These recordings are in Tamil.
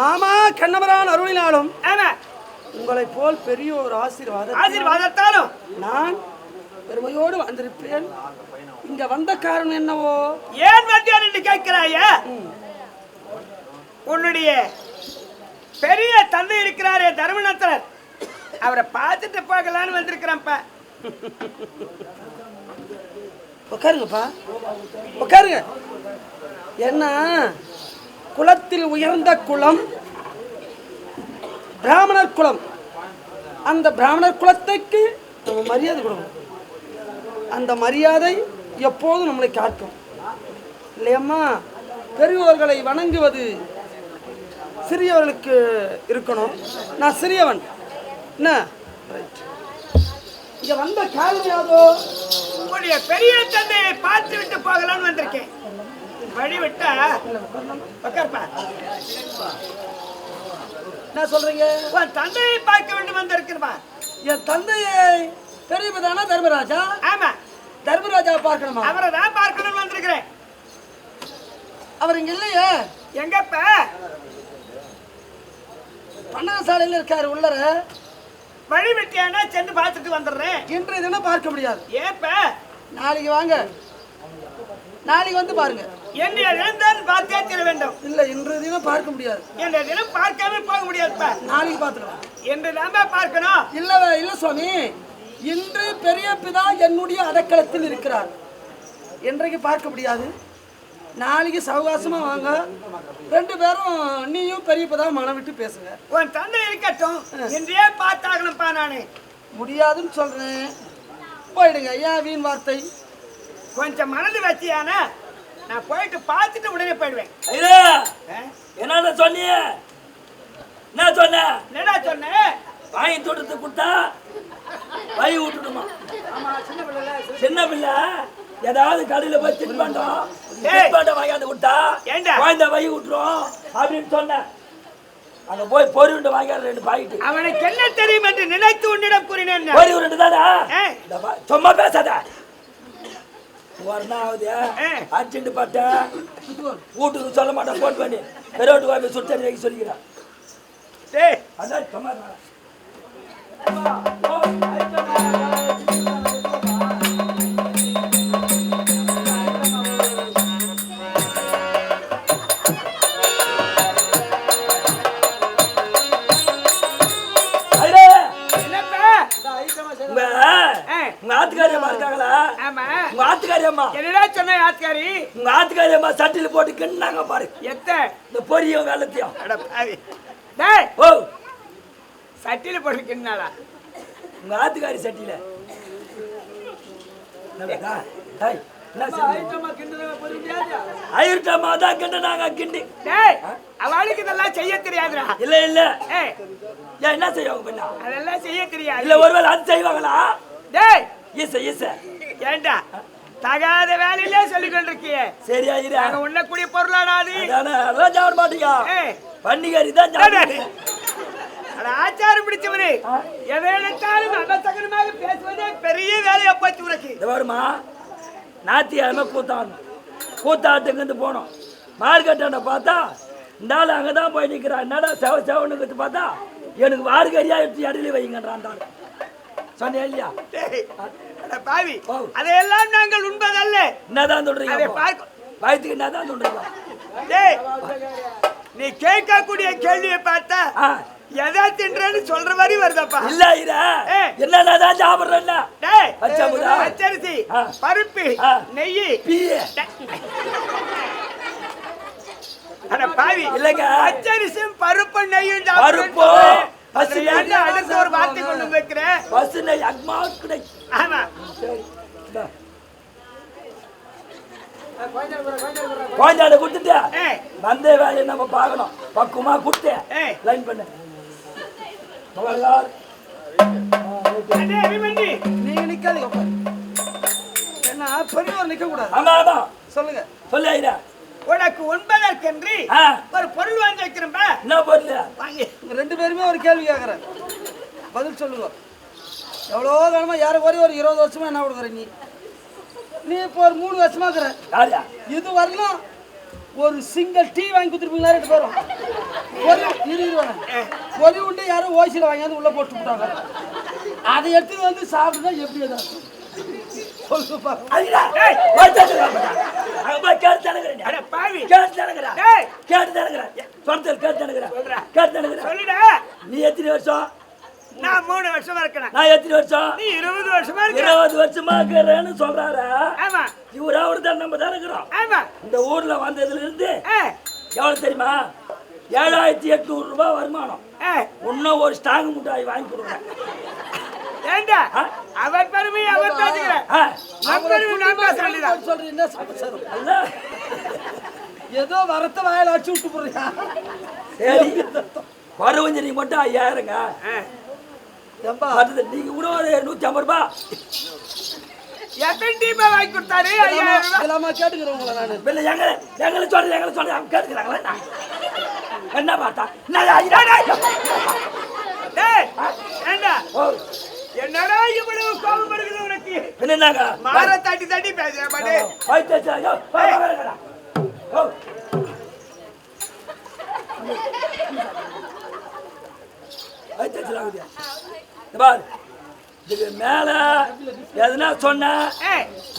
மாமா கண்ணவரான் அருளினாலும் உங்களை போல் பெரிய ஒரு ஆசீர்வாதம் ஆசீர்வாதத்தாலும். நான் பெருமையோடு வந்திருப்பேன். இங்க வந்த காரணம் என்னவோ? ஏன் வந்தார் என்று கேட்கிறாயா? உன்னுடைய பெரிய தந்தை இருக்கிறாரே தர்மநத்தர் அவரை பார்த்துட்டு பார்க்கலான்னு வந்திருக்கிறேன்ப்பா. உட்காருங்கப்பா உட்காருங்க என்ன? குலத்தில் உயர்ந்த குலம் பிராமணர் குலம். அந்த பிராமணர் குலத்துக்கு நம்ம மரியாதை கொடுக்கணும். அந்த மரியாதை எப்போதும் நம்மளை காக்கும் இல்லையம்மா பெரியவர்களை வணங்குவது சிறியவர்களுக்கு இருக்கணும். நான் சிறியவன். என்ன? ரைட் இங்க வந்த காரணம் யாதோ உங்களுடைய பெரிய தந்தையை பார்த்து விட்டு போகலாம்னு வந்திருக்கேன். வழி விட்டா உட்கார்ப்பா. என்ன சொல்றீங்க? உன் தந்தையை பார்க்க வேண்டும் வந்திருக்கிறப்பா என் தந்தையை பெரியதானா தர்மராஜா? ஆமா. தர்மராஜா பார்க்கணுமா? அவரை தான் பார்க்கணும்னு வந்திருக்கிறேன் அவர் இங்க இல்லையே. எங்கப்பா? பண்டகசாலையில் இருக்காரு உள்ளர. வழி விட்டியானா சென்று பார்த்துட்டு வந்துடுறேன். இன்றைய தினம் பார்க்க முடியாது. ஏப்பா? நாளைக்கு வாங்க. நாளைக்கு வந்து பாருங்க. என்னுடைய தினம்தான் பார்த்தே தீர வேண்டும். இல்ல இன்றைய தினம் பார்க்க முடியாது. என்னுடைய தினம் பார்க்காம போக முடியாதுப்பா நாளைக்கு பார்த்துக்கலாம் என்று நாம பார்க்கணும். இல்ல இல்ல சுவாமி. இன்று பெரிய பிதா என்னுடைய அடக்கலத்தில் இருக்கிறார். இன்றைக்கு பார்க்க முடியாது. நாளைக்கு சவகாசமா வாங்க. ரெண்டு பேரும் நீயும் பெரிய பிதா மனம் விட்டு பேசுங்க. உன் தந்தை இருக்கட்டும். இன்றையே பார்த்தாகணும்ப்பா நானு. முடியாதுன்னு சொல்றேன். போயிடுங்க ஏன் வீண் வார்த்தை? கொஞ்சம் மனது வச்சியானா. நான் போயிட்டு பார்த்துட்டு உடனே போயிடுவேன். ஐயா? என்ன சொன்னீங்க? என்ன சொன்ன? என்னடா சொன்னேன் வாங்கி தோட்டத்தை கொடுத்தா வழி விட்டுடுமா. ஆமா சின்ன சின்ன பிள்ளை ஏதாவது கடையில போய் தின்பண்டம். தின்பண்டம் வாங்கியாந்து கொடுத்தா ஏண்டா? குழந்தை வழி விட்டுரும் அப்படின்னு சொன்னேன் அங்க போய் பொறி உண்டு வாங்கியாரு ரெண்டு பாக்கெட்டு. அவனுக்கு என்ன தெரியும் என்று நினைத்து உன்னிடம் கூறினேன். பொறி உருண்டு தானே? சும்மா பேசாத. ஏ. அர்ஜென்ட் பட்டேன் வீட்டுக்கு சொல்ல மாட்டேன் ஃபோன் பண்ணி. பெரோட்டு சுத்தடி வைக்க சொல்லிக்கிறேன். டேய். அதான் உங்க இருக்காங்களா? ஆமா. உங்க ஆத்துக்காரியம்மா என்னடா சொன்ன ஆத்காரி உங்க ஆத்துக்காரியம்மா சட்டில போட்டு கிண்ணாங்க பாரு. எத்த? இந்த அட பாவி. டேய். ஓ. சட்டில போட்டுக்கினாளா உங்க ஆத்துக்காரி சட்டில? ஐயர்ட்டம்மா தான் கிண்டுனாங்க கிண்டி. டேய் அவளுக்கு இதெல்லாம் செய்ய தெரியாதுடா. இல்ல இல்ல. ஏய். என்ன செய்வாங்க பின்னா அதெல்லாம் செய்ய தெரியாது. இல்ல ஒருவேளை அது செய்வாங்களா? டேய் ஈச ஈச ஏண்டா? தகாத வேலையிலே சொல்லிக் கொண்டிருக்கியே சரியா இரு நாங்க உண்ணக்கூடிய பொருளாடாது அதானே அதெல்லாம் சாப்பிட மாட்டீங்க பண்டிகரி தான் ஆச்சாரம் பிடிச்சவரு எதை நினைத்தாலும் அபசகரமாக பேசுவதே பெரிய வேலையா போச்சு உனக்கு. இந்த வருமா நாத்தியாயமே கூத்தாடணும். கூத்தாட்டுக்கு போனோம். மார்க்கெட்டாண்ட பார்த்தா இந்த ஆள் அங்கே தான் போய் நிற்கிறான் என்னடா செவ செவனுக்கு பார்த்தா எனக்கு வார்கரியா எடுத்து இடையில வைங்கன்றான் தான் இல்லையா அட பாவி. அதையெல்லாம் நாங்கள் உண்பதல்ல என்னதான் அதை சொல்றீங்க பார்க்க வயிற்றுக்கு என்னதான் சொல்றீங்க டேய் நீ கேட்கக்கூடிய கேள்வியை பார்த்தா எதை தின்றேன்னு சொல்ற மாதிரி வருதப்பா இல்ல இர ஏய். என்னதான் சாப்பிடுறேன்னா டேய். பச்சரிசி. பருப்பு. நெய் அட பாவி இல்லைங்க. பச்சரிசியும் பருப்பு நெய்யும் பருப்பு, பச்சை நெய். ஏன்டா அடுத்த ஒரு வார்த்தை கொண்டு வைக்கிறேன் பசுனை அக்மா கிடை ஆமா. சரி இந்தா. குழந்தையாட கொடுத்துட்டு ஏய் வந்த வேலையை நம்ம பார்க்கணும். பக்குவமா கொடுத்து ஏய். லைன் பண்ணு. மகளா- அடே அபிமன்யு? நீங்க நிக்காதீங்க உட்காரு. ஏன்னா பெரியவர் நிக்க கூடாது ஆமா ஆமா சொல்லுங்க. சொல்லு உனக்கு உண்பதற்கென்று ஆ. ஒரு பொருள் என்ன ரெண்டு பேருமே ஒரு கேள்வி கேட்குறேன் பதில் சொல்லுங்க. எவ்வளோ காலமா யாரை ஒரே ஒரு இருபது வருஷமா என்ன கொடுக்குற நீ? நீ இப்போ ஒரு மூணு வருஷமா இருக்கிற. இது வரலாம் ஒரு சிங்கிள் டீ வாங்கி கொடுத்துருப்பீங்களா ரெண்டு பேரும்? பொரி இரு. பொரி உண்டு யாரும் ஓசியில் வாங்கியாந்து உள்ள போட்டு விட்டாங்க. அதை எடுத்துட்டு வந்து சாப்பிட்டுதான் எப்படி கேட்டு கேட்டு கேட்டு கேட்டு கேட்டு நீ எத்தனை வருஷம் நான் மூணு வருஷமா இருக்கேன் நான் எத்தனை வருஷம் நீ இருபது வருஷமா இருக்க இருபது வருஷமா இருக்கிறேன்னு சொல்றாரு ஆமா இவரா ஒரு தான் நம்ம தான் இருக்கிறோம் ஆமா இந்த ஊர்ல வந்ததுல இருந்து எவ்வளவு தெரியுமா ஏழாயிரத்தி எட்நூறு ரூபாய் வருமானம் இன்னும் ஒரு ஸ்டாங் முட்டாய் வாங்கி கொடுக்குறேன் ஏண்டா? அவர் பெருமை அவர் பேசுகிறேன். ஆ, நம்ம பெருமை நான் பேச என்ன சமாச்சாரம்? அல்ல? ஏதோ வரத்த வாயில அடிச்சு விட்டு போறியா சரி. பருவஞ்சனி மட்டும் ஐயாயிரங்க. நீங்க கூட ஒரு நூத்தி ஐம்பது ரூபாய் எத்தனை டீமா வாங்கி கொடுத்தாரு? ஐயாயிரம் கேட்டுக்கிறேன் உங்களை நானு. இல்ல எங்களை எங்களை சொல்றது எங்களை சொல்றது அவங்க கேட்டுக்கிறாங்களா என்ன? பார்த்தா? என்ன என்னடா இவ்வளவு கோபம் இருக்குது உனக்கு என்னங்க மாற தட்டி தட்டி. இந்த பாரு, இதுக்கு மேல எதுனா சொன்ன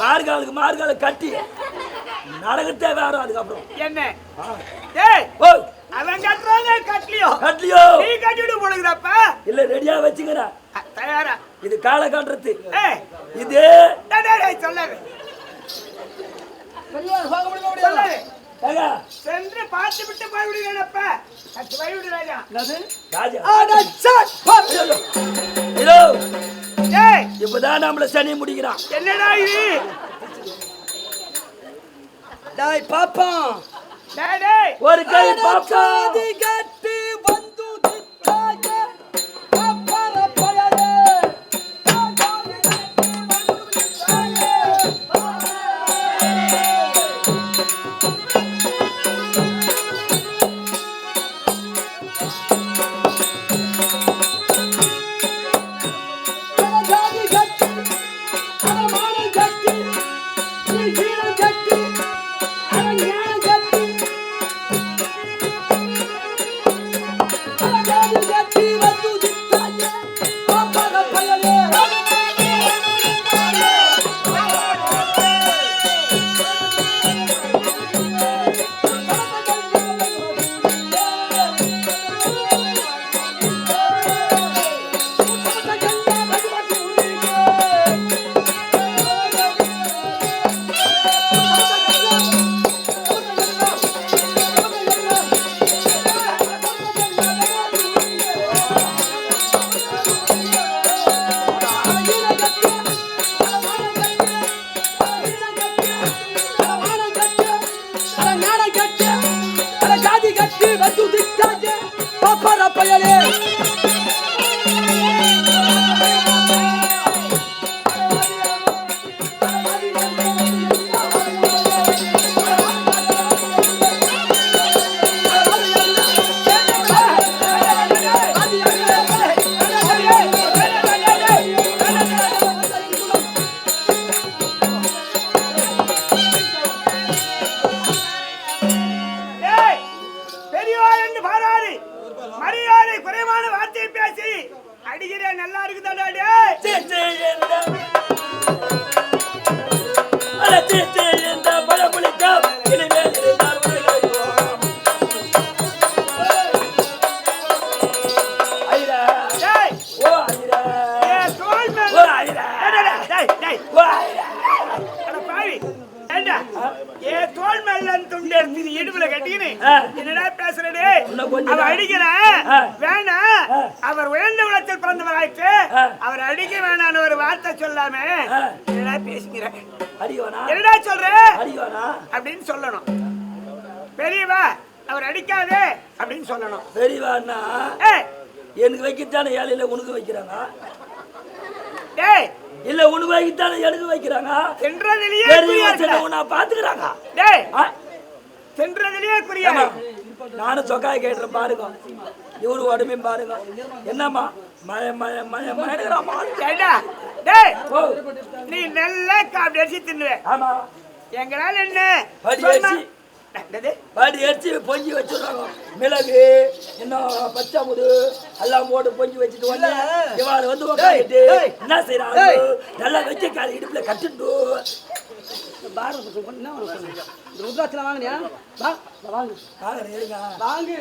மார்காலுக்கு மார்கால கட்டி நடக்கத்தே வேற அதுக்கப்புறம் என்ன அவன் கட்டுறாங்க கட்டலியோ கட்லியோ நீ கட்டிட்டு போடுகிறப்ப இல்ல ரெடியா வச்சுக்கிறேன் தயாரா? இது காலை கட்டுறது. இது சொல்லாரு சென்று பார்த்து விட்டு போய்விடுகிறப்ப போய்விடு ராஜா. ராஜா. இப்பதான் நம்மள சனி முடிக்கிறான். என்னடா இது? டாய் ஒரு கை பாப்பா. உயர்ந்த உலகத்தில் பிறந்தவர் ஆயிட்டு ஆ. அவர் அடிக்க வேணான்னு ஒரு வார்த்தை சொல்லாம. என்னடா பேசுகிற? அடிவானா என்னடா சொல்ற? அப்படின்னு சொல்லணும். பெரியவா அவர் அடிக்காதே அப்படின்னு சொல்லணும். பெரியவானா ஏய் எனக்கு வைக்கத்தானே ஏழையில உனக்கு வைக்கிறாங்க? டேய் இல்ல உனக்கு வைக்கத்தானே எனக்கு வைக்கிறாங்க? சென்றதிலேயே பெரிய குறியா இருக்கடா. சின்னவனா பாத்துக்கிறாங்க டேய். ஆ, சென்றதிலேயே குறியா நானும் சொக்காய் கேட்டுறேன் பாருங்க. இவரு உடம்பையும் பாருங்க. என்னம்மா? மழை மழை மழை ஏண்டா? டேய் நீ நல்லா காப்பி அடிச்சு தின்னுவே ஆமா. எங்களால என்ன பாடி அடிச்சு. பொங்கி வச்சுடுறாங்க. மிளகு இன்னும் பச்சை முது எல்லாம் போட்டு பொங்கி வச்சுட்டு வந்து இவாளை வந்து. என்ன செய்யறாங்க. நல்லா வச்சு காலை இடுப்புல கட்டிட்டு பாரத? இந்த ருத்ராட்சம் வாங்கினியா? வாங்கு. வாங்க. வாங்கு